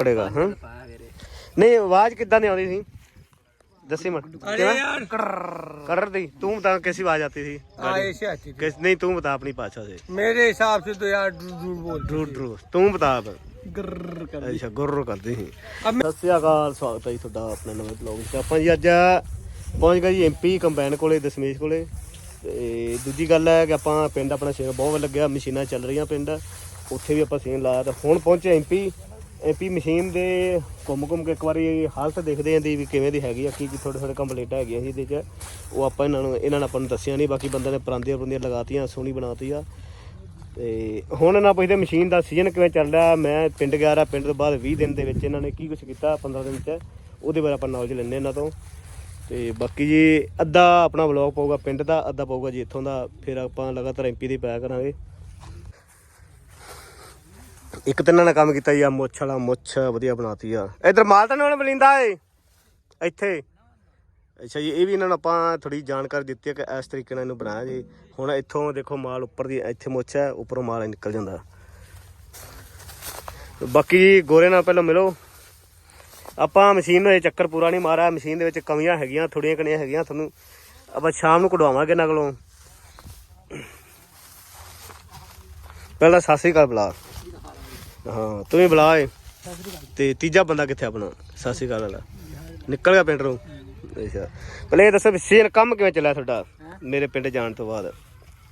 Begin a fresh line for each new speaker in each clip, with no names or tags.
ਪੜੇਗਾ ਹਾਂ। ਨਹੀਂ ਆਵਾਜ਼ ਕਿੱਦਾਂ ਦੀ ਆਉਂਦੀ ਸੀ? ਦੱਸੀ ਮਨ ਕਿਵੇਂ? ਕਰਰ ਦੀ। ਤੂੰ ਬਤਾ ਕਿਸੀ ਆਵਾਜ਼
ਆਤੀ ਸੀ? ਆਏ ਸੀ
ਕਿਸ ਨਹੀਂ ਤੂੰ ਬਤਾ ਆਪਣੀ ਭਾਸ਼ਾ ਸੇ
ਮੇਰੇ ਹਿਸਾਬ ਸੇ ਤੋ ਯਾਰ ਡਰੂ ਬੋਲ ਡਰੂ
ਡਰੂ ਤੂੰ ਬਤਾ ਗਰਰ ਕਰਦੀ ਅੱਛਾ ਗਰਰ ਕਰਦੀ ਸੀ। ਸਤਿ ਅਕਾਲ ਸਵਾਗਤ ਹੈ ਤੁਹਾਡਾ ਆਪਣੇ ਨਵੇਂ ਬਲੌਗ ਵਿੱਚ। ਆਪਾਂ ਜੀ ਅੱਜ ਪਹੁੰਚ ਗਏ ਜੀ ਐਮਪੀ ਕੰਬਾਈਨ ਕੋਲੇ ਦਸ਼ਮੇਸ਼ ਕੋਲੇ। ਤੇ ਦੂਜੀ ਗੱਲ ਹੈ ਕਿ ਆਪਾਂ ਪਿੰਡ ਆਪਣਾ ਸ਼ੇਰ ਬਹੁਤ ਲੱਗਿਆ। ਮਸ਼ੀਨਾਂ ਚੱਲ ਰਹੀਆਂ ਪਿੰਡ। ਉੱਥੇ ਵੀ ਆਪਾਂ ਸੀਨ ਲਾਇਆ ਤਾਂ ਹੁਣ ਪਹੁੰਚੇ ਐਮਪੀ ਐਮਪੀ ਮਸ਼ੀਨ ਦੇ ਘੁੰਮ ਘੁੰਮ ਕੇ ਇੱਕ ਵਾਰੀ ਹਾਲਤ ਦੇਖਦੇ ਆਂ ਦੀ ਵੀ ਕਿਵੇਂ ਦੀ ਹੈਗੀ ਆ, ਕੀ ਕੀ ਥੋੜੇ ਥੋੜੇ ਕੰਪਲੀਟ ਹੈਗੀਆਂ ਸੀ ਇਹਦੇ 'ਚ। ਉਹ ਆਪਾਂ ਇਹਨਾਂ ਨੂੰ ਇਹਨਾਂ ਨੇ ਆਪਾਂ ਨੂੰ ਦੱਸਿਆ ਨਹੀਂ ਬਾਕੀ ਬੰਦਿਆਂ ਨੇ ਪਰਾਂਦੀਆਂ ਪਰੁੰਦੀਆਂ ਲਗਾਤੀਆਂ, ਸੋਹਣੀ ਬਣਾਤੀ ਆ। ਤੇ ਹੁਣ ਨਾ ਪੁੱਛਦੇ ਮਸ਼ੀਨ ਦਾ ਸੀਜ਼ਨ ਕਿਵੇਂ ਚੱਲ ਰਿਹਾ, ਮੈਂ ਪਿੰਡ ਗਿਆ ਰਾ ਪਿੰਡ ਤੋਂ ਬਾਅਦ 20 ਦਿਨ ਦੇ ਵਿੱਚ ਇਹਨਾਂ ਨੇ ਕੀ ਕੁਝ ਕੀਤਾ 15 ਦਿਨ ਚ। ਉਹਦੇ ਬਾਰੇ ਆਪਾਂ ਨੌਲੇਜ ਲੈਣੇ ਇਹਨਾਂ ਤੋਂ। ਤੇ ਬਾਕੀ ਜੀ, ਅੱਧਾ ਆਪਣਾ ਵਲੌਗ ਪਾਊਗਾ ਪਿੰਡ ਦਾ, ਅੱਧਾ ਪਾਊਗਾ ਜੀ ਇੱਥੋਂ ਦਾ, ਫਿਰ ਆਪਾਂ ਲਗਾਤਾਰ ਐਮਪੀ ਦੇ ਪਾਇਆ ਕਰਾਂਗੇ। ਇੱਕ ਤਿੰਨਾਂ ਨੇ ਕੰਮ ਕੀਤਾ ਜੀ ਆ ਮੁੱਛ ਵਾਲਾ ਮੁੱਛ ਵਧੀਆ ਬਣਾਤੀ ਆ। ਇਧਰ ਮਾਲ ਤਾਂ ਨਹੀਂ ਬਲਿੰਦਾ ਏ। ਇੱਥੇ। ਅੱਛਾ ਜੀ, ਇਹ ਵੀ ਇਹਨਾਂ ਨੂੰ ਆਪਾਂ ਥੋੜੀ ਜਾਣਕਾਰੀ ਦਿੱਤੀ ਹੈ ਕਿ ਇਸ ਤਰੀਕੇ ਨਾਲ ਇਹਨੂੰ ਬਣਾਇਆ ਜੀ। ਹੁਣ ਇੱਥੋਂ ਦੇਖੋ ਮਾਲ ਉੱਪਰ ਦੀ ਇੱਥੇ ਮੁੱਛ ਹੈ, ਉੱਪਰੋਂ ਮਾਲ ਨਿਕਲ ਜਾਂਦਾ। ਬਾਕੀ ਗੋਰੇ ਨਾਲ ਪਹਿਲਾਂ ਮਿਲੋ। ਆਪਾਂ ਮਸ਼ੀਨ ਨੂੰ ਇਹ ਚੱਕਰ ਪੂਰਾ ਨਹੀਂ ਮਾਰਿਆ। ਮਸ਼ੀਨ ਦੇ ਵਿੱਚ ਕਮੀਆਂ ਹੈਗੀਆਂ ਥੋੜੀਆਂ ਕਣੀਆਂ ਹੈਗੀਆਂ ਤੁਹਾਨੂੰ। ਆਪਾਂ ਸ਼ਾਮ ਨੂੰ ਕਢਵਾਵਾਂਗੇ ਇਹਨਾਂ ਕੋਲੋਂ। ਪਹਿਲਾਂ ਸਤਿ ਸ੍ਰੀ ਅਕਾਲ ਬੁਲਾ ਹਾਂ ਤੂੰ ਵੀ ਬੁਲਾ ਏ ਤੇ ਤੀਜਾ ਬੰਦਾ ਕਿੱਥੇ ਆਪਣਾ? ਸਤਿ ਸ੍ਰੀ ਅਕਾਲ ਵਾਲਾ। ਨਿਕਲ ਗਿਆ ਪਿੰਡ ਨੂੰ। ਅੱਛਾ। ਪਹਿਲੇ ਇਹ ਦੱਸੋ ਵੀ ਸੀਨ ਕੰਮ ਕਿਵੇਂ ਚੱਲਿਆ ਤੁਹਾਡਾ? ਮੇਰੇ ਪਿੰਡ ਜਾਣ ਤੋਂ ਬਾਅਦ।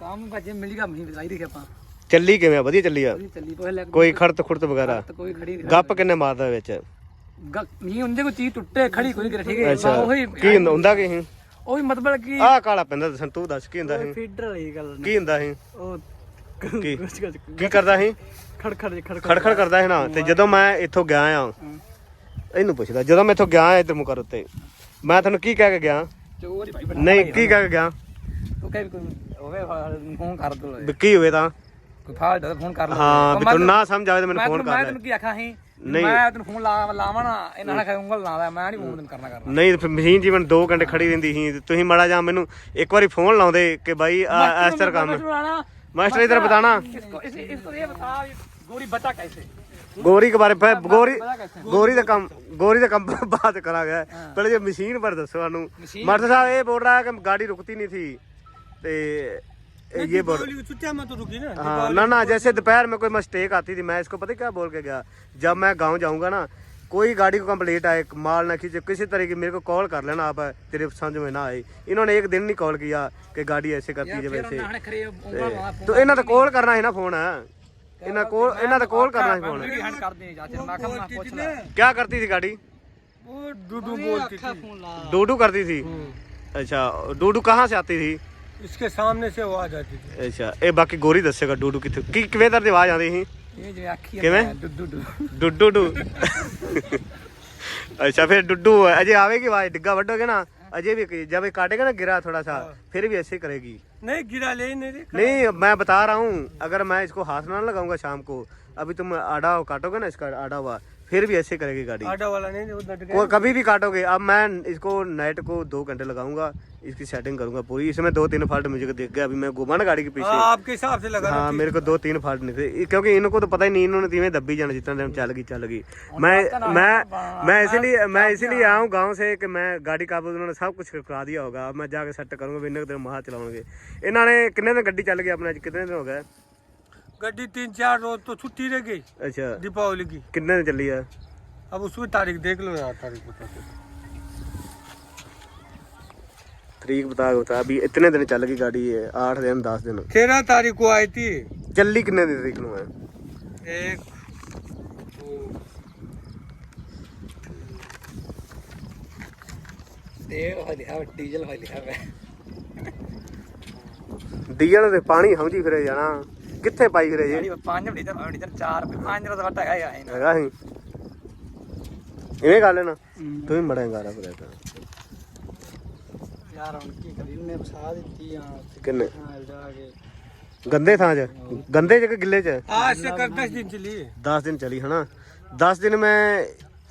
ਕੰਮ ਭਾਜੀ ਮਿਲ ਗਿਆ ਮਹੀਂ ਬਤਾਈ ਦੇਖੇ ਆਪਾਂ।
ਚੱਲੀ ਕਿਵੇਂ ਆ? ਵਧੀਆ ਚੱਲੀ ਆ?
ਚੱਲੀ ਕੋਈ
ਖੜਤ ਖੁੜਤ ਵਗੈਰਾ?
ਤਾਂ ਕੋਈ ਖੜੀ
ਗੱਪ ਕਿੰਨੇ ਮਾਰਦਾ ਵਿੱਚ?
ਨਹੀਂ ਹੁੰਦੇ ਕੋਈ ਚੀਜ਼ ਟੁੱਟੇ ਖੜੀ ਕੋਈ ਨਹੀਂ ਠੀਕ ਹੈ?
ਅੱਛਾ।
ਉਹੀ
ਕੀ ਹੁੰਦਾ ਹੁੰਦਾ ਕੀ ਸੀ?
ਉਹੀ ਮਤਲਬ ਕਿ
ਆਹ ਕਾਲਾ ਪੈਂਦਾ ਦੱਸਣ ਤੂੰ ਦੱਸ ਕੀ ਹੁੰਦਾ ਸੀ?
ਫੀਡਰ ਵਾਲੀ ਗੱਲ
ਕੀ ਹੁੰਦਾ ਸੀ?
ਉਹ
ਕੀ? ਕੀ ਕਰਦਾ ਸੀ?
ਖੜ ਖੜ ਖੜ
ਖੜਖੜ ਕਰਦਾ। ਸੀ ਨਾ ਤੇ ਜਦੋਂ ਮੈਂ ਇੱਥੋਂ ਗਿਆ ਆ ਇਹਨੂੰ ਪੁੱਛਦਾ ਜਦੋਂ ਮੈਂ ਇੱਥੋਂ ਗਿਆ ਆ ਇਧਰ ਮੁਕਰ ਉੱਤੇ ਮੈਂ ਤੁਹਾਨੂੰ ਕੀ ਕਹਿ ਕੇ ਗਿਆ?
ਚੋਰੀ ਭਾਈ
ਨਹੀਂ ਕੀ ਕਹਿ ਕੇ ਗਿਆ?
ਤੂੰ ਕਹਿ ਵੀ ਕੋਈ ਹੋਵੇ ਫੋਨ ਕਰ ਦੋ।
ਵੀ ਕੀ ਹੋਵੇ ਤਾਂ?
ਕੋਈ ਫਾਲਟ ਦਾ ਫੋਨ ਕਰ ਲਓ
ਹਾਂ ਵੀ ਤੁਹਾਨੂੰ ਨਾ ਸਮਝ ਆਵੇ ਤਾਂ ਮੈਨੂੰ
ਮੈਂ
ਫੋਨ ਕਰ
ਮੈਂ
ਲੈ
ਤੈਨੂੰ ਕੀ ਆਖਾਂ ਸੀ?
ਨਹੀਂ।
ਮੈਂ ਤੈਨੂੰ ਫੋਨ ਲਾ ਲਾਵਾਂ ਨਾ ਇਹਨਾਂ ਨਾਲ ਉਂਗਲ ਲਾਉਂਦਾ ਮੈਂ ਨਹੀਂ ਫੋਨ ਤੈਨੂੰ ਕਰਨਾ ਕਰਨਾ।
ਨਹੀਂ ਫਿਰ ਮਸ਼ੀਨ ਜੀਵਨ 2 ਘੰਟੇ ਖੜੀ ਰਹਿੰਦੀ ਸੀ। ਤੇ ਤੁਸੀਂ ਮੜਾ ਜਾ ਮੈਨੂੰ ਇੱਕ ਵਾਰੀ ਫੋਨ ਲਾਉਂਦੇ ਕਿ ਬਾਈ ਆ ਇਸ ਤਰ੍ਹਾਂ ਕੰਮ। ਹੈ। मास्टर इधर बताना
इसको इस, इसको ये बता गोरी बचा कैसे
ਗੋਰੀ ਕੇ ਬਾਰੇ ਪਹਿ- ਗੋਰੀ ਗੋਰੀ ਦਾ ਕੰਮ ਗੋਰੀ ਦਾ ਕੰਮ ਬਾਤ ਕਰਾਂਗੇ ਪਹਿਲੇ ਜੇ ਮਸ਼ੀਨ ਪਰ ਦੱਸੋ ਸਾਨੂੰ ਮਸ਼ੀਨ? ਮਾਸਟਰ ਸਾਹਿਬ ਇਹ ਬੋਲ ਰਹਾ ਕਿ ਗਾੜੀ ਰੁਕਤੀ नहीं थी ਤੇ ਇਹ
ਬੋਲ बोली चुच्चा मैं तो रुकी ना
हाँ ना ना जैसे दोपहर में कोई मिस्टेक आती थी मैं इसको पता है क्या बोल के गया जब मैं गांव जाऊंगा ना कोई गाड़ी को कंप्लेंट आए माल ना खींचे किसी तरह की मेरे को कॉल कर लेना आप तेरे समझ में ना आए इन्होंने एक दिन नहीं कॉल किया कि गाड़ी ऐसे करती है वैसे तो इन्हें तो कॉल करना है ना फोन इन्हें कॉल इन्हें तो कॉल करना है फोन क्या करती थी गाड़ी
डूडू
करती थी अच्छा डूडू कहाँ से आती थी
इसके सामने से आवाज आती थी
अच्छा ये बाकी गोरी दसेगा डूडू कितने की वेदर की आवाज आती थी
ਇਹ ਜਿਵੇਂ ਆਖੀ
ਕਿਵੇਂ?
ਡੁੱਡੂ ਡੂ
ਡੁੱਡੂ ਡੂ ਅੱਛਾ ਫਿਰ ਡੁੱਡੂ ਅਜੇ ਆਵੇਗੀ ਆਵਾਜ਼ ਡਿੱਗਾ ਵੱਡੋਗੇ ਨਾ अजय भी की- जब ये काटेगा ना गिरा थोड़ा सा फिर भी ऐसे ही करेगी
नहीं गिरा ले ही नहीं रे
नहीं मैं बता रहा हूँ अगर मैं इसको हाथ ना लगाऊंगा शाम को अभी तुम आड़ा काटोगे ना इसका आड़ा हुआ फिर भी ऐसे करेगी गाड़ी।
आटा वाला नहीं गया
को कभी भी काटोगे। अब मैं इसको नाइट को दो घंटे लगाऊँगा इसकी सेटिंग करूँगा पूरी। इसमें दो तीन फॉल्ट मुझे दिख गया अभी मैं घुमा ना गाड़ी के पीछे।
हाँ, आपके हिसाब से लगा
हाँ मेरे को दो तीन फाल्ट निकले ये- क्योंकि इनको तो पता ही नहीं इन्होंने धीमे दब्बी जाना जितना टाइम चल गई चल गई मैं मैं मैं इसीलिए मैं इसीलिए आया हूँ गाँव से कि मैं गाड़ी काबू उन्होंने सब कुछ करा दिया होगा। अब मैं जाके सेट करूँगा इन्हें महा चलाओगे इन्होंने कितने दिन गड्डी चल गई अपने कितने दिन हो गए?
गड्डी तीन चार रोज तो छुट्टी रह गई
अच्छा
दीपावली की
कितने दिन चली है
अब उसकी तारीख देख लो यार तारीख बता दो
तरीक बता बता अभी इतने दिन चल गई गाड़ी है आठ दिन दस दिन
तेरह तारीख को आई थी
ਚੱਲੀ ਕਿੰਨੇ ਦੀ ਤਰੀਕ ਨੂੰ ਹੈ
एक
ਤੇ ਉਹ ਲਿਆ ਡੀਜ਼ਲ ਹੋਈ ਲਿਆ ਵੇ
ਡੀਜ਼ਲ ਤੇ ਪਾਣੀ ਹਮਜੀ ਫਿਰੇ ਜਾਣਾ ਕਿੱਥੇ ਪਾਈ ਫਿਰੇ ਜੇ
ਜਿਹੜੀ ਪੰਜ ਡੀਜ਼ਲ ਹੋਈ ਡੀਜ਼ਲ ਚਾਰ ਪੰਜ ਦਾ ਘਟਾ ਗਿਆ ਹੈ
ਹੈਗਾ ਸੀ ਇਵੇਂ ਕਰ ਲੈਣਾ ਤੂੰ ਵੀ ਮੜੇਂਗਾ ਰਾ ਫਿਰ
ਯਾਰ ਹੁਣ ਕੀ ਕਰੀ ਉਹਨੇ ਵਸਾ ਦਿੱਤੀ ਆ
ਕਿੰਨੇ
ਨਾਲ ਜਾ ਕੇ
ਗੰਦੇ ਥਾਂ 'ਚ ਗੰਦੇ 'ਚ ਕਿ ਗਿੱਲੇ 'ਚ
आज से कर दस दिन चली
10 दिन चली है ना 10 दिन में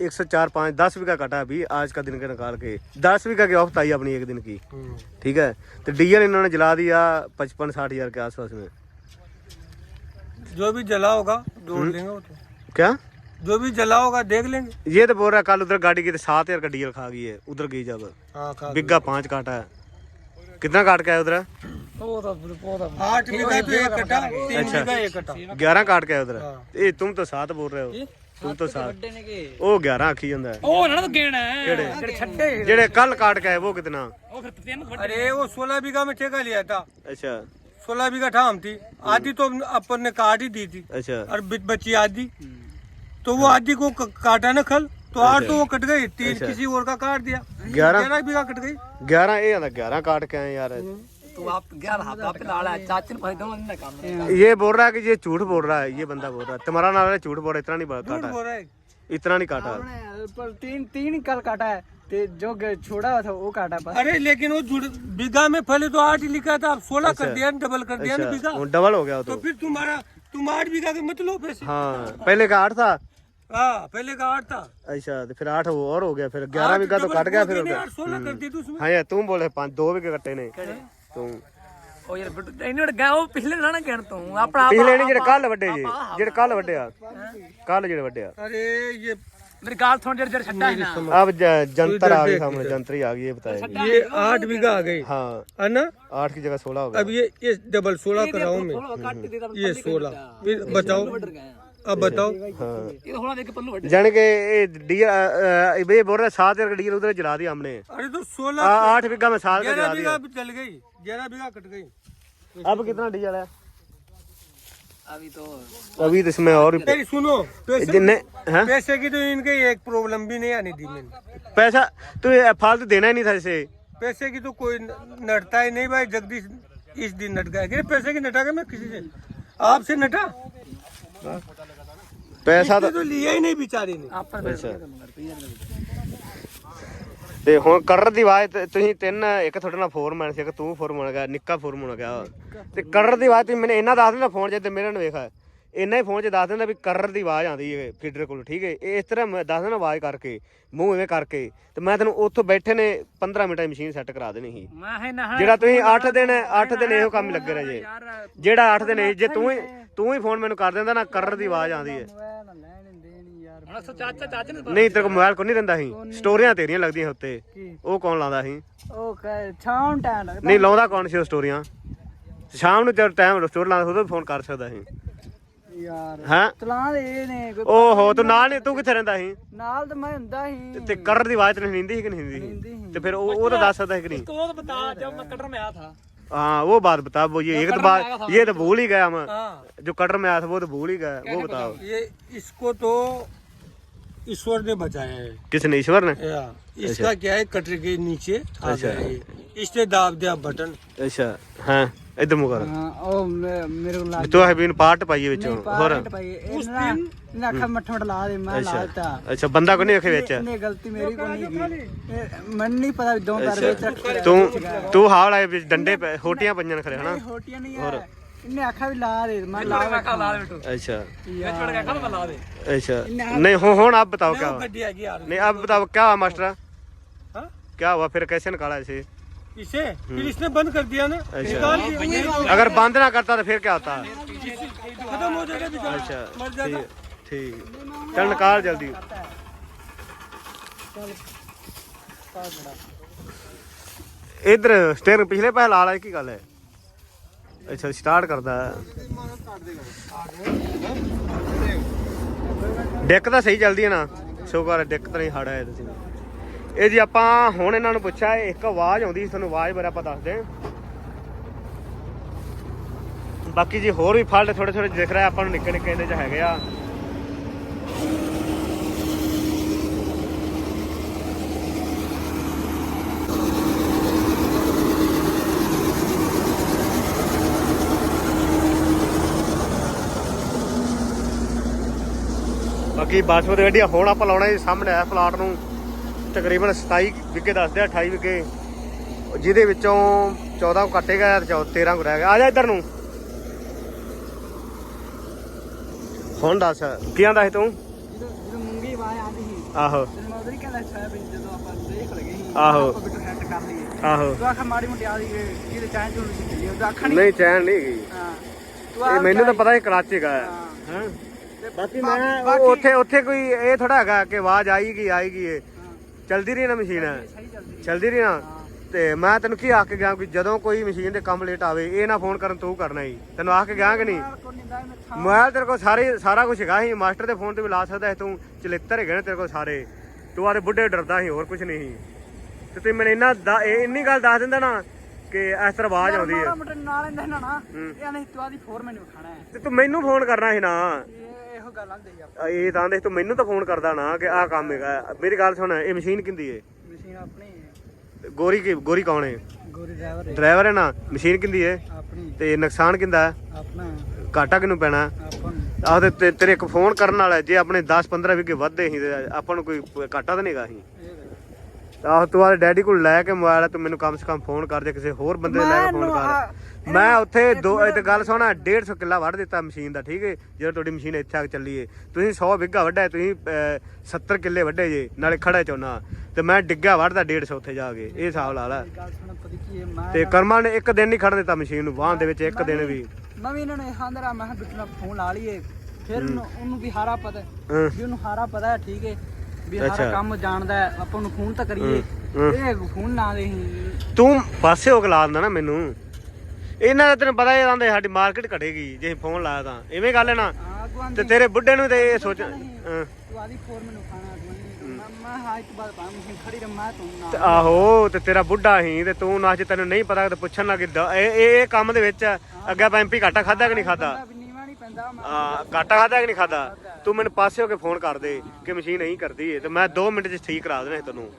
104 5 10 बीघा कटा अभी आज का दिन का निकाल के 10 बीघा की ऑफ आई अपनी एक दिन की ठीक है तो डीजल इन्होंने जला दिया पचपन साठ हजार के आसपास में
जो भी जला होगा जोड़ देंगे वो तो
क्या
जो भी जला होगा देख लेंगे
ये तो बोल रहा है कल उधर गाड़ी की तो सात हजार का डीजल खा गई है उधर गई जब
हाँ खा
बिग्गा पांच काटा है कितना काट के आया उधर
ਉਹ ਤਾਂ ਉਹ ਤਾਂ
आठ बीघा तो एक कट्टा तीन
अच्छा।
बीघा एक कट्टा
ग्यारह काट के आया उधर
हाँ।
ये तुम तो सात बोल रहे हो तुम तो सात
ਵੱਡੇ ਨੇਗੇ
ਉਹ 11 ਆਖੀ ਜਾਂਦਾ ਹੈ।
ਉਹ ਇਹਨਾਂ ਨੂੰ ਗੇਣਾ ਜਿਹੜੇ ਛੱਡੇ
ਜਿਹੜੇ ਕੱਲ ਕਾਟ ਕੇ ਆਏ ਉਹ ਕਿਤਨਾ
ਉਹ ਫਿਰ ਤਿੰਨ
अरे वो सोलह बीघा में ठेका लिया था
ਅੱਛਾ
सोलह बीघा था हम थी आधी तो अपन ने काट ही दी थी
अच्छा
और बची आधी तो वो आधी को काटा ना खल तो आठ तो वो कट गई तीन
अच्छा।
किसी और का काट दिया ग्यारह बीघा कट गई
ग्यारह ये ना ग्यारह काट के आए यार
तो आप ग्यारह
ये बोल रहा है कि ये झूठ बोल रहा है ये बंदा बोल रहा है तुम्हारा नारा झूठ बोल रहा है इतना नहीं काटा इतना नहीं काटा
पर तीन तीन कल काटा है ते जो ग- छोड़ा हुआ था वो काटा बस
अरे लेकिन वो जुड़ बीघा में पहले तो आठ ही लिखा था अब सोलह कर दिया डबल कर दिया ना बीघा
अच्छा वो डबल हो गया वो
तो
तो
फिर तुम्हारा तुम आठ बीघा के मत लो पैसे
हाँ पहले का आठ था
हाँ पहले का आठ था
अच्छा तो फिर आठ वो और हो गया फिर ग्यारह बीघा तो कट गया फिर हो गया
सोलह कर दी तो उसमें
हाँ यार तुम बोले पांच दो बीघे कट्टे ने तुम
ਉਹ ਯਾਰ ਬਿੱਟੂ ਇਹਨੂੰ ਗਾ ਉਹ ਪਿਛਲੇ ਨਾ ਨਾ ਕਹਿਣ ਤੂੰ ਆਪਣਾ ਆਪ
ਪਿਛਲੇ ਨਹੀਂ ਜਿਹੜੇ ਕੱਲ ਵੱਡੇ ਜੀ ਜਿਹੜੇ ਕੱਲ ਵੱਡੇ ਆ ਕੱਲ ਜਿਹੜੇ ਵੱਡੇ ਆ
अरे ये
मेरी गाल थोड़ी देर जरा छट्टा है ना
अब जंतर आ गई सामने जंतर ही आ गई ये बताया
ये आठ बीघा आ गई
हाँ
है ना
आठ की जगह सोलह हो गया अब
ये ये डबल सोलह कराऊ में ये सोलह बताओ अब बताओ
हाँ। जाने के डीएल ये बोल रहे सात हजार का डीएल उधर जला दिया हमने
अरे तो सोलह
आठ बीघा में सात का जला दिया
गई ग्यारह बीघा कट गई
अब कितना डीजल है
अभी तो
अभी तो इसमें और
मेरी सुनो पैसे
जितने हाँ?
पैसे की तो इनके एक प्रॉब्लम भी नहीं आने दी मैंने
पैसा तो फालतू देना ही नहीं था इसे
पैसे की तो कोई नटता ही नहीं भाई जगदीश इस दिन नट गया पैसे की नटा गया मैं किसी से आपसे नटा
पैसा
तो, तो लिया ही नहीं बेचारे ने
ਤੇ ਹੁਣ ਕਰਰ ਦੀ ਆਵਾਜ਼ ਤੇ ਤੁਸੀਂ ਤਿੰਨ ਇੱਕ ਤੁਹਾਡੇ ਨਾਲ ਫੋਰਮੈਨ ਸੀ ਇੱਕ ਤੂੰ ਫੋਰਮੈਨ ਗਿਆ ਨਿੱਕਾ ਫੋਰਮੈਨ ਗਿਆ ਤੇ ਕਰਰ ਦੀ ਆਵਾਜ਼ ਤੁਸੀਂ ਮੈਨੂੰ ਇਹਨਾਂ ਦੱਸ ਦਿੰਦਾ ਫੋਨ 'ਚ ਤੇ ਮੇਰੇ ਨਾਲ ਵੇਖਾ ਇੰਨਾ ਹੀ ਫੋਨ 'ਚ ਦੱਸ ਦਿੰਦਾ ਵੀ ਕਰਰ ਦੀ ਆਵਾਜ਼ ਆਉਂਦੀ ਹੈ ਫੀਡਰ ਕੋਲ ਠੀਕ ਹੈ ਇਹ ਇਸ ਤਰ੍ਹਾਂ ਮੈਂ ਦੱਸ ਦਿੰਦਾ ਆਵਾਜ਼ ਕਰਕੇ ਮੂੰਹ ਐਵੇਂ ਕਰਕੇ ਤੇ ਮੈਂ ਤੈਨੂੰ ਉੱਥੋਂ ਬੈਠੇ ਨੇ 15 ਮਿੰਟਾਂ ਮਸ਼ੀਨ ਸੈੱਟ ਕਰਾ ਦੇਣੀ ਸੀ।
ਨਾ
ਜਿਹੜਾ ਤੁਸੀਂ 8 ਦਿਨ 8 ਦਿਨ ਇਹੋ ਕੰਮ ਲੱਗੇ ਰਹੇ ਜੇ। ਜਿਹੜਾ 8 ਦਿਨ ਜੇ ਤੂੰ ਹੀ ਤੂੰ ਹੀ ਫੋਨ ਮੈਨੂੰ ਕਰ ਦਿੰਦਾ ਨਾ ਕਰਰ ਦੀ ਆਵਾਜ਼ ਆਉਂਦੀ ਹੈ
ना लेने देनी यार
ਹੁਣ ਸੋ ਚਾਚਾ ਚਾਚੇ ਨੇ
ਨਹੀਂ ਤੇਰੇ ਕੋਲ ਮੋਬਾਈਲ ਕੋਈ ਨਹੀਂ ਦਿੰਦਾ ਸੀ ਸਟੋਰੀਆਂ ਤੇਰੀਆਂ ਲੱਗਦੀਆਂ ਉੱਤੇ ਉਹ ਕੌਣ ਲਾਉਂਦਾ ਸੀ
ओ कह छाम टाइम लगता
ਨਹੀਂ ਲਾਉਂਦਾ ਕੌਣ ਸੀ ਉਹ ਸਟੋਰੀਆਂ ਸ਼ਾਮ ਨੂੰ ਜਦ ਟਾਈਮ ਸਟੋਰ ਲਾਉਂਦਾ ਉਦੋਂ ਫੋਨ ਕਰ ਸਕਦਾ ਸੀ
यार
ਹਾਂ
ਚਲਾ ਦੇ ਨੇ ਕੋਈ
ਓਹੋ ਤੂੰ ਨਾਲ ਨਹੀਂ ਤੂੰ ਕਿੱਥੇ ਰਹਿੰਦਾ ਸੀ
ਨਾਲ ਤਾਂ ਮੈਂ ਹੁੰਦਾ ਸੀ
ਤੇ ਕਰਰ ਦੀ ਆਵਾਜ਼ ਤੈਨੂੰ ਹਿੰਦੀ ਸੀ ਕਿ ਨਹੀਂ ਹਿੰਦੀ ਸੀ ਤੇ ਫਿਰ ਉਹ ਉਹ ਤਾਂ ਦੱਸ ਸਕਦਾ ਸੀ ਕਿ नहीं
तो वो बता जब मैं कटर में आया था
हाँ वो बात बता वो ये एक तो बात ये तो भूल ही गया हम
हाँ
जो कटर में आया था वो तो भूल ही गया वो बताओ
ये इसको तो ईश्वर ने बचाया है
किसने ईश्वर ने
या, इसका क्या है कटरे के नीचे आ गया ये इसने दाब दिया बटन
अच्छा हाँ इधर मुकर
ਹਾਂ ਉਹ ਮੇ- ਮੇਰੇ ਕੋਲ ਲੱਗ
ਤੂੰ ਹਬੀਨ ਪਾਰਟ ਪਾਈਏ ਵਿੱਚੋਂ ਹੋਰ
ਪਾਰਟ ਪਈ ਇਹਨਾਂ ਇਹਨਾਂ ਅੱਖਾਂ ਮੱਠ ਮੱਠ ਲਾ ਦੇ ਮੈਂ ਲਾ ਦਿੱਤਾ
ਅੱਛਾ ਬੰਦਾ ਕੋਈ ਨਹੀਂ ਵੇਖੇ ਵਿੱਚ
ਇਹਨੇ ਗਲਤੀ ਮੇਰੀ ਕੋ ਨਹੀਂ ਕੀ ਮੈਨੂੰ ਨਹੀਂ ਪਤਾ ਵੀ ਦੋ ਪੈਰ ਵਿੱਚ ਰੱਖ ਕੇ
ਤੂੰ ਤੂੰ ਹਾਵਲ ਆਏ ਵਿੱਚ ਡੰਡੇ ਪਏ- ਹੋਟੀਆਂ ਪਈਆਂ ਨੇ ਖਰੇ ਹਨਾ
ਹੋਟੀਆਂ ਨਹੀਂ ਹੈ ਇਹਨੇ ਅੱਖਾਂ ਵੀ ਲਾ ਦੇ ਮੈਂ ਲਾ
मैं कहा ला दे बेटू
अच्छा
मैं छोड़ के कहा ला दे
अच्छा नहीं हो होन आप बताओ क्या हुआ
गड्डी आ गई यार
नहीं अब बताओ क्या हुआ मास्टर
हाँ?
क्या हुआ फिर कैसे निकाला इसे
इसे फिर इसने बंद कर दिया ना निकाल दिया
अगर बंद ना करता तो फिर क्या होता
खत्म हो जाएगा बेचारा
अच्छा
मर जाता
ठीक ठीक चल निकाल जल्दी इधर स्टेरिंग पिछले पैसे ला ला की गल है ਅੱਛਾ ਸਟਾਰਟ ਕਰਦਾ। ਡੈਕ ਤਾਂ ਸਹੀ ਚੱਲਦੀ ਹੈ ਨਾ। ਸ਼ੋਕਰ ਡੈਕ ਤਾਂ ਨਹੀਂ ਹਾੜਾ ਹੈ ਤੁਸੀਂ। ਇਹ ਜੀ ਆਪਾਂ ਹੁਣ ਇਹਨਾਂ ਨੂੰ ਪੁੱਛਿਆ, ਇੱਕ ਆਵਾਜ਼ ਆਉਂਦੀ ਸੀ, ਤੁਹਾਨੂੰ ਆਵਾਜ਼ ਬਾਰੇ ਆਪਾਂ ਦੱਸਦੇ ਬਾਕੀ ਜੀ ਹੋਰ ਵੀ ਫਾਲਟ ਥੋੜੇ ਥੋੜੇ ਦਿਖ ਰਿਹਾ ਆਪਾਂ ਨੂੰ ਨਿੱਕੇ ਨਿੱਕੇ ਇਹਦੇ ਚ ਹੈਗੇ ਆ। ਬਾਕੀ ਬਾਸਮਤੀ ਗੱਡੀ ਹੁਣ ਆਪਾਂ ਲਾਉਣਾ ਜੀ ਸਾਹਮਣੇ ਆ ਪਲਾਟ ਨੂੰ। ਤਕਰੀਬਨ 27 ਵਿਕੇ ਦੱਸਦੇ ਆ 28 ਵਿਕੇ ਜਿਹਦੇ ਵਿੱਚੋਂ 14 ਕੱਟੇ ਗਏ ਤੇ 13 ਕੁ ਰਹਿ ਗਏ। ਆ ਜਾ ਇੱਧਰ ਨੂੰ। ਹੁਣ ਦੱਸ ਕੀ ਆਂਦਾ ਸੀ ਤੂੰ?
ਮੁੰਗੀ ਆਵਾਜ਼ ਆਉਂਦੀ ਸੀ
ਆਹੋ।
ਤੇ ਮੈਂ ਉਧਰ ਹੀ ਕਹਿੰਦਾ ਛਾਇਆ ਵੀ ਜਦੋਂ ਆਪਾਂ ਦੇਖ ਲਗੇ ਸੀ
ਆਹੋ।
ਆਪਾਂ ਬਿਟੂ ਸੈੱਟ ਕਰ ਲਈਏ।
ਆਹੋ।
ਤੂੰ ਆਖਾ ਮਾੜੀ ਮੋਟੀ ਆ ਦੀ ਇਹਦੇ ਚਾਹ ਚੋਂ ਚੱਲੀ ਉਹ ਨਹੀਂ
ਨਹੀਂ ਚੈਨ ਨਹੀਂ ਗਈ
ਹਾਂ। ਤੂੰ
ਇਹ
ਆਪ
ਮੈਨੂੰ ਤਾਂ ਪਤਾ ਹੀ ਕਰਾਚੀ ਦਾ ਹੈ।
ਹਾਂ।
ਹੈਂ? ਬਾਕੀ ਮੈਂ ਉਹ ਉੱਥੇ ਉੱਥੇ ਕੋਈ ਇਹ ਥੋੜਾ ਹੈਗਾ ਕਿ ਆਵਾਜ਼ ਆਏਗੀ ਆਏਗੀ ਇਹ ਚਲਦੀ ਰਹੀ ਨਾ ਮਸ਼ੀਨ।
ਚੱਲਦੀ
ਰਹੀ ਨਾ। ਤੇ ਮੈਂ ਤੈਨੂੰ ਕੀ ਆਖ ਕੇ ਗਿਆ ਕਿ ਜਦੋਂ ਕੋਈ ਮਸ਼ੀਨ ਦੇ ਕੰਮ ਲੇਟ ਆਵੇ ਇਹ ਨਾ ਫੋਨ ਕਰਨ ਤੂੰ ਕਰਨਾ ਹੀ ਤੈਨੂੰ ਆਖ ਕੇ ਗਿਆ ਕਿ ਨਹੀਂ? ਮੋਬਾਈਲ ਤੇਰੇ ਕੋਲ ਸਾਰੇ ਸਾਰਾ ਕੁਝ ਹੈਗਾ ਸੀ। ਮਾਸਟਰ ਦੇ ਫੋਨ ਤੇ ਵੀ ਲਾ ਸਕਦਾ ਸੀ ਤੂੰ। ਚਲਿੱਤਰ ਹੈਗੇ ਨੇ ਤੇਰੇ ਕੋਲ ਸਾਰੇ। ਤੂੰ ਆਦੇ ਬੁੱਢੇ ਡਰਦਾ ਸੀ ਹੋਰ ਕੁਝ ਨਹੀਂ ਸੀ। ਤੇ ਤੂੰ ਮੈਨੂੰ ਇੰਨਾ ਇਹ ਇੰਨੀ ਗੱਲ ਦੱਸ ਦਿੰਦਾ ਨਾ ਕਿ ਇਸ ਤਰ੍ਹਾਂ ਆਵਾਜ਼ ਆਉਂਦੀ ਹੈ
ਨਾਲ ਇਹਦਾ ਨਾ ਨਾ ਇਹ ਨਹੀਂ ਤੂੰ ਆਦੀ ਫੋਰ ਮੈਨੂੰ ਖਾਣਾ ਹੈ।
ਤੇ ਤੂੰ ਮੈਨੂੰ ਫੋਨ ਕਰਨਾ ਸੀ ਨਾ।
ਇਹ ਇਹੋ ਗੱਲ ਆਂਦੇ ਯਾਰ
ਆ। ਇਹ ਤਾਂ ਦੇਖ ਤੂੰ ਮੈਨੂੰ ਤਾਂ ਫੋਨ ਕਰਦਾ ਨਾ ਕਿ ਆਹ ਕੰਮ ਹੈਗਾ। ਮੇਰੀ ਗੱਲ ਸੁਣ ਇਹ ਮਸ਼ੀਨ ਕਿੰਦੀ ਏ?
ਮਸ਼ੀਨ ਆਪਣੀ ਹੈ
ਗੋਰੀ ਕੀ ਗੋਰੀ ਕੌਣ ਏ?
ਗੋਰੀ ਡਰਾਈਵਰ ਹੈ
ਡਰਾਈਵਰ ਹੈ ਨਾ ਮਸ਼ੀਨ ਕਿੰਦੀ ਏ?
ਆਪਣੀ।
ਤੇ ਨੁਕਸਾਨ ਕਿੰਦਾ? ਹੈ?
ਆਪਣਾ।
ਘਾਟਾ ਕਿਨੂੰ ਪੈਣਾ?
ਆਪਾਂ ਨੂੰ।
ਆਹ ਤੇ ਤੇ- ਤੇਰੇ ਇੱਕ ਫੋਨ ਕਰਨ ਵਾਲਾ ਜੇ ਆਪਣੇ 10 15 ਵਿਗੇ ਵੱਧਦੇ ਸੀ ਤੇ ਆਪਾਂ ਨੂੰ ਕੋਈ ਘਾਟਾ ਤਾਂ ਨਹੀਂਗਾ ਸੀ।
ਇਹ ਦੇਖ।
ਆਹ ਤੂੰ ਆਦੇ ਡੈਡੀ ਕੋਲ ਲੈ ਕੇ ਮੋਬਾਈਲ ਤੂੰ ਮੈਨੂੰ ਕਮ ਸੇ ਕਮ ਫੋਨ ਕਰ ਦੇ ਕਿਸੇ ਹੋਰ ਬੰਦੇ ਦੇ ਲੈ ਕੇ ਫੋਨ
ਮੈਨੂੰ
ਕਰ। ਮੈਂ ਉੱਥੇ ਦੋ ਇਹ ਗੱਲ ਸੁਣਾ 150 ਕਿੱਲਾ ਵੜ ਦਿੱਤਾ ਮਸ਼ੀਨ ਦਾ ਠੀਕ ਹੈ? ਜਦੋਂ ਤੁਹਾਡੀ ਮਸ਼ੀਨ ਇੱਥੇ ਆ ਕੇ ਚੱਲੀ ਏ। ਤੁਸੀਂ 100 ਵਿਗਾ ਹੈ, ਤੁਸੀਂ ਅਹ, 70 ਕਿੱਲੇ ਵੱਡੇ ਜੇ ਨਾਲੇ ਖੜਾ ਚੋਨਾ ਤੇ ਮੈਂ ਡਿੱਗਾ ਵੜਦਾ 150 ਉੱਥੇ ਜਾ ਕੇ ਇਹ ਹਿਸਾਬ ਲਾ ਲੈ।
ਇਹ ਗੱਲ ਸੁਣ ਪਤਾ ਕੀ ਹੈ ਮੈਂ
ਤੇ ਕਰਮਾ ਨੇ ਇੱਕ ਦਿਨ ਨਹੀਂ ਖੜਨ ਦਿੱਤਾ ਮਸ਼ੀਨ ਨੂੰ ਵਾਹਨ ਦੇ ਵਿੱਚ ਇੱਕ ਦਿਨ ਵੀ।
ਮੈਂ ਵੀ ਇਹਨਾਂ ਨੇ ਹਾਂਦਰਾ ਮੈਂ ਕਿਹਾ ਬਿੱਟੂ ਨਾਲ ਫੋਨ ਲਾ ਲਈਏ। ਫਿਰ ਉਹਨੂੰ ਉਹਨੂੰ ਵੀ ਹਾਰਾ ਪਤਾ ਹੈ। ਵੀ ਉਹਨੂੰ ਹਾਰਾ ਪਤਾ ਹੈ ਠੀਕ ਹੈ ਵੀ
ਅੱਛਾ।
ਹਾਰਾ ਕੰਮ ਜਾਣਦਾ ਹੈ ਆਪਾਂ ਨੂੰ ਫੋਨ ਤਾਂ ਕਰੀਏ।
ਹੂੰ।
ਇਹ ਫੋਨ ਨਾ ਦੇ
ਤੂੰ ਪਾਸੇ ਹੋ ਕੇ ਲਾ ਦਿੰਦਾ ਨਾ ਮੈਨੂੰ। ਇਹਨਾਂ ਦਾ ਤੈਨੂੰ ਪਤਾ ਇਹ ਆਂਦੇ ਸਾਡੀ ਮਾਰਕੀਟ ਘਟੇਗੀ ਜੇ ਫੋਨ ਲਾਇਆ ਤਾਂ। ਐਵੇਂ ਗੱਲ ਹੈ ਨਾ? ਤੇ ਤੇਰੇ ਬੁੱਢੇ ਨੂੰ ਤੇ ਇਹ ਸੋਚ ਹਾਂ।
ਤੂੰ ਆਦੀ ਫੋਰ ਮੈਨੂੰ ਖਾਣਾ ਤੂੰ ਮੈਂ ਮੈਂ ਹਾਂ ਇੱਕ ਬਾਰ ਬਾਰ ਮਸ਼ੀਨ ਖੜੀ ਰਮ ਮੈਂ ਤੂੰ
ਤੇ
ਨਾ
ਆਹੋ ਤੇ ਤੇਰਾ ਬੁੱਢਾ ਹੀ ਤੇ ਤੂੰ ਨਾ ਜੇ ਤੈਨੂੰ ਨਹੀਂ ਪਤਾ ਤੇ ਪੁੱਛਣ ਲੱਗ ਇਹ ਇਹ ਕੰਮ ਦੇ ਵਿੱਚ ਅੱਗੇ ਐਮਪੀ ਘਾਟਾ ਖਾਦਾ ਕਿ ਨਹੀਂ ਖਾਦਾ ਆ ਘਾਟਾ ਖਾਦਾ ਕਿ ਨਹੀਂ ਖਾਦਾ ਤੂੰ ਮੈਨੂੰ ਪਾਸੇ ਹੋ ਕੇ ਫੋਨ ਕਰ ਦੇ ਕਿ ਮਸ਼ੀਨ ਨਹੀਂ ਕਰਦੀ ਏ ਤੇ ਮੈਂ 2 ਮਿੰਟ 'ਚ ਠੀਕ ਕਰਾ ਦੇਣਾ ਤੈਨੂੰ।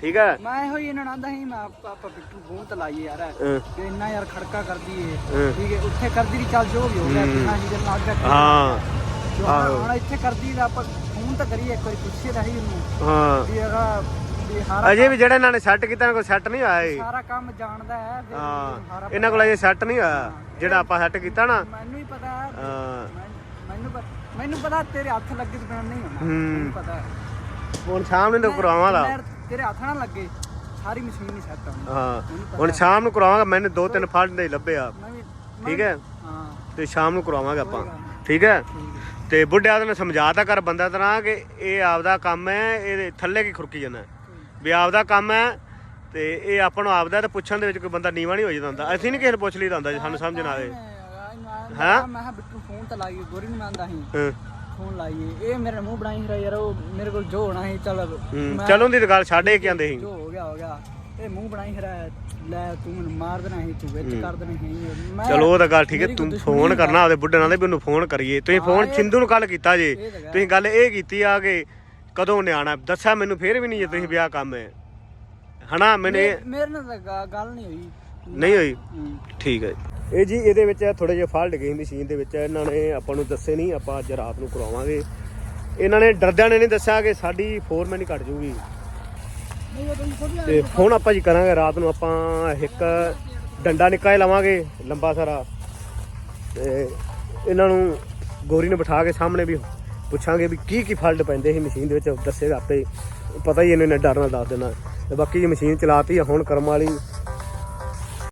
ਠੀਕ ਹੈ
ਮੈਂ ਇਹੋ ਹੀ ਇਹਨਾਂ ਨੂੰ ਆਂਦਾ ਸੀ ਮੈਂ ਆਪਾਂ ਆਪਾਂ ਬਿੱਟੂ ਫੋਨ ਤੇ ਲਾਈਏ ਯਾਰ।
ਹਾਂ।
ਕਿ ਇੰਨਾ ਯਾਰ ਖੜਕਾ ਕਰਦੀ ਏ।
ਹਾਂ।
ਠੀਕ ਹੈ ਉੱਥੇ ਕਰਦੀ ਨਹੀਂ ਚੱਲ ਜੋ ਵੀ ਹੋ ਗਿਆ ਜੀ ਦੇ ਨਾਲ ਜਾ
ਹਾਂ
ਹੁਣ ਇੱਥੇ ਕਰਦੀ ਤਾਂ ਆਪਾਂ ਫੋਨ ਤਾਂ ਕਰੀਏ ਇੱਕ ਵਾਰੀ ਪੁੱਛੀਏ ਤਾਂ ਹੀ ਉਹਨੂੰ।
ਹਾਂ।
ਵੀ ਹਾਰਾ
ਅਜੇ ਵੀ ਜਿਹੜਾ ਇਹਨਾਂ ਨੇ ਸੈੱਟ ਕੀਤਾ ਕੋਲ ਸੈੱਟ ਨਹੀਂ ਹੋਇਆ ਏ
ਸਾਰਾ ਕੰਮ ਜਾਣਦਾ ਹੈ
ਹਾਂ। ਇਹਨਾਂ ਕੋਲ ਅਜੇ ਸੈੱਟ ਨਹੀਂ ਹੋਇਆ ਜਿਹੜਾ ਆਪਾਂ ਸੈੱਟ ਕੀਤਾ ਨਾ।
ਮੈਨੂੰ ਹੀ ਪਤਾ ਹੈ।
ਹਾਂ।
ਮੈਨੂੰ ਮੈਨੂੰ ਪਤਾ ਤੇਰੇ ਹੱਥ ਲੱਗੇ ਤੇ ਨਹੀਂ ਹੋਣਾ
ਹੂੰ।
ਮੈਨੂੰ ਪਤਾ ਹੈ।
ਹੁਣ ਸ਼ਾਮ ਨੂੰ ਤਾਂ ਕਰਾਵਾਂ ਦਾ
ਮੈਂ- ਤੇਰੇ ਹੱਥ ਨਾਲ ਲੱਗੇ ਸਾਰੀ ਮਸ਼ੀਨ ਨਹੀਂ ਸੈੱਟ ਆਉਣੀ
ਹਾਂ ਹੁਣ ਸ਼ਾਮ ਨੂੰ ਕਰਾਵਾਂਗਾ ਮੈਨੂੰ ਦੋ ਤਿੰਨ ਫਾਲਟ ਦੇ ਲੱਭਿਆ
ਮੈਂ ਵੀ
ਠੀਕ ਹੈ?
ਹਾਂ।
ਤੇ ਸ਼ਾਮ ਨੂੰ ਕਰਾਵਾਂਗੇ ਆਪਾਂ। ਠੀਕ ਹੈ? ਤੇ ਬੁੱਢਿਆ ਨੂੰ ਸਮਝਾਤਾ ਕਰ ਬੰਦਾ ਤਰ੍ਹਾਂ ਕਿ ਇਹ ਆਪਦਾ ਕੰਮ ਹੈ ਇਹਦੇ ਥੱਲੇ ਕੀ ਖੁਰਕੀ ਜਾਂਦਾ ਵੀ ਆਪਦਾ ਕੰਮ ਹੈ ਤੇ ਇਹ ਆਪਾਂ ਨੂੰ ਆਪਦਾ ਤੇ ਪੁੱਛਣ ਦੇ ਵਿੱਚ ਕੋਈ ਬੰਦਾ ਨੀਵਾ ਨਹੀਂ ਹੋ ਜਾਂਦਾ। ਅਸੀਂ ਨਹੀਂ ਕਿਸੇ ਨੂੰ ਪੁੱਛ ਲਈਦਾ ਹੁੰਦਾ ਜੇ ਸਾਨੂੰ ਸਮਝ ਨਾ ਆਵੇ।
ਹਾਂ? ਮੈਂ ਬਿੱਟੂ ਫੋਨ ਤਾਂ ਲਾਈਏ ਗੋਰੀ ਨੂੰ ਮੰਨਦਾ ਸੀ।
ਹਾਂ।
ਫੋਨ ਲਾਈਏ। ਇਹ ਮੇਰੇ ਮੂੰਹ ਬਣਾਈ ਰਿਹਾ ਯਾਰ ਉਹ ਮੇਰੇ ਕੋਲ ਜੋ ਹੋਣਾ ਸੀ ਚੱਲ ਮੈਂ-
ਚਲੋ ਦੀ ਤਾਂ ਗੱਲ ਛੱਡੇ ਕੀ ਆਂਦੇ ਸੀ।
ਜੋ ਹੋ ਗਿਆ ਹੋ ਗਿਆ। ਇਹ ਮੂੰਹ ਬਣਾਈ ਰਿਹਾ ਲੈ ਤੂੰ ਮੈਨੂੰ ਮਾਰ ਦੇਣਾ ਸੀ ਤੂੰ ਵਿੱਚ ਕਰ ਦੇਣਾ ਸੀ। ਮੈਂ
ਚਲੋ ਉਹ ਤਾਂ ਗੱਲ ਠੀਕ ਹੈ
ਮੇਰੀ
ਤੂੰ
ਦੁਸ਼ਮਣੀ
ਫੋਨ
ਨਹੀਂ
ਕਰਨਾ ਆਪਦੇ ਬੁੱਢੇ ਨਾਲ ਵੀ ਉਹਨੂੰ ਫੋਨ ਕਰੀਏ। ਤੁਸੀਂ ਫੋਨ ਸਿੰਧੂ ਨੂੰ ਕੱਲ ਕੀਤਾ ਜੇ।
ਇਹ ਤਾਂ ਗੱਲ
ਤੁਸੀਂ ਗੱਲ ਇਹ ਕੀਤੀ ਆ ਕਿ ਕਦੋਂ ਨਿਆਣਾ ਦੱਸਿਆ ਮੈਨੂੰ ਫੇਰ ਵੀ ਨਹੀਂ ਜੇ ਤੁਸੀਂ ਵਿਆਹ ਕੰਮ ਹੈ। ਹਨਾ ਮੈਨੂੰ
ਮੇਰੇ ਨਾਲ ਤਾਂ ਗ- ਗੱਲ ਨਹੀਂ ਹੋਈ।
ਨਹੀਂ ਹੋਈ। ਠੀਕ ਹੈ ਇਹ ਜੀ, ਇਹਦੇ ਵਿੱਚ ਥੋੜੇ ਜਿਹੇ ਫਾਲਟ ਗਏ ਮਸ਼ੀਨ ਦੇ ਵਿੱਚ ਇਹਨਾਂ ਨੇ ਆਪਾਂ ਨੂੰ ਦੱਸੇ ਨਹੀਂ ਆਪਾਂ ਅੱਜ ਰਾਤ ਨੂੰ ਕਰਾਵਾਂਗੇ। ਇਹਨਾਂ ਨੇ ਡਰਦਿਆਂ ਨੇ ਨਹੀਂ ਦੱਸਿਆ ਕਿ ਸਾਡੀ ਫੋਰਮੈਨ ਹੀ ਘਟ ਜੂਗੀ।
ਨਹੀਂ ਉਹ ਤੁਹਾਨੂੰ ਖੁਦ
ਤੇ ਹੁਣ ਆਪਾਂ ਜੀ ਕਰਾਂਗੇ, ਰਾਤ ਨੂੰ ਆਪਾਂ ਇੱਕ ਡੰਡਾ ਨਿੱਕਾ ਹੀ ਲਵਾਂਗੇ, ਲੰਬਾ ਸਾਰਾ। ਤੇ ਇਹਨਾਂ ਨੂੰ ਗੋਰੀ ਨੂੰ ਬਿਠਾ ਕੇ ਸਾਹਮਣੇ ਵੀ ਪੁੱਛਾਂਗੇ ਵੀ ਕੀ ਕੀ ਫਾਲਟ ਪੈਂਦੇ ਸੀ ਮਸ਼ੀਨ ਦੇ ਵਿੱਚ ਦੱਸੇਗਾ ਆਪੇ। ਪਤਾ ਹੀ ਇਹਨੇ ਨੇ ਡਰ ਨਾਲ ਦੱਸ ਦੇਣਾ। ਤੇ ਬਾਕੀ ਇਹ ਮਸ਼ੀਨ ਚਲਾਤੀ ਆ, ਹੁਣ ਕਰਮ ਵਾਲੀ।